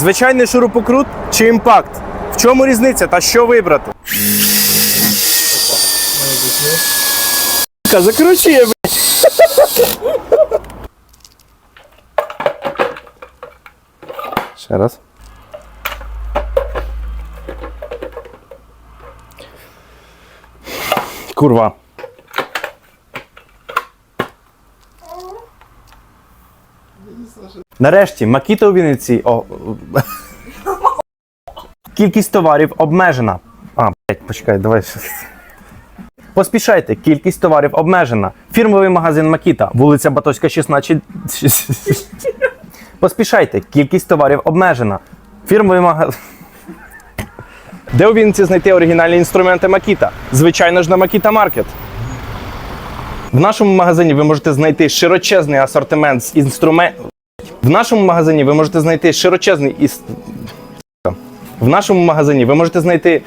Звичайний шурупокрут чи імпакт? В чому різниця та що вибрати? Закручує, блядь. Ще раз. Курва. Нарешті, Макіта у Вінниці. О, кількість товарів обмежена. А, блядь, почекай, давай. Поспішайте, кількість товарів обмежена. Фірмовий магазин Макіта, вулиця Батоська, 16. Поспішайте, кількість товарів обмежена. Фірмовий магазин. Де у Вінниці знайти оригінальні інструменти Макіта? Звичайно ж на Макіта Маркет. В нашому магазині ви можете знайти широчезний асортимент з інструментів. В нашому магазині ви можете знайти широчезний іс... В нашому магазині ви можете знайти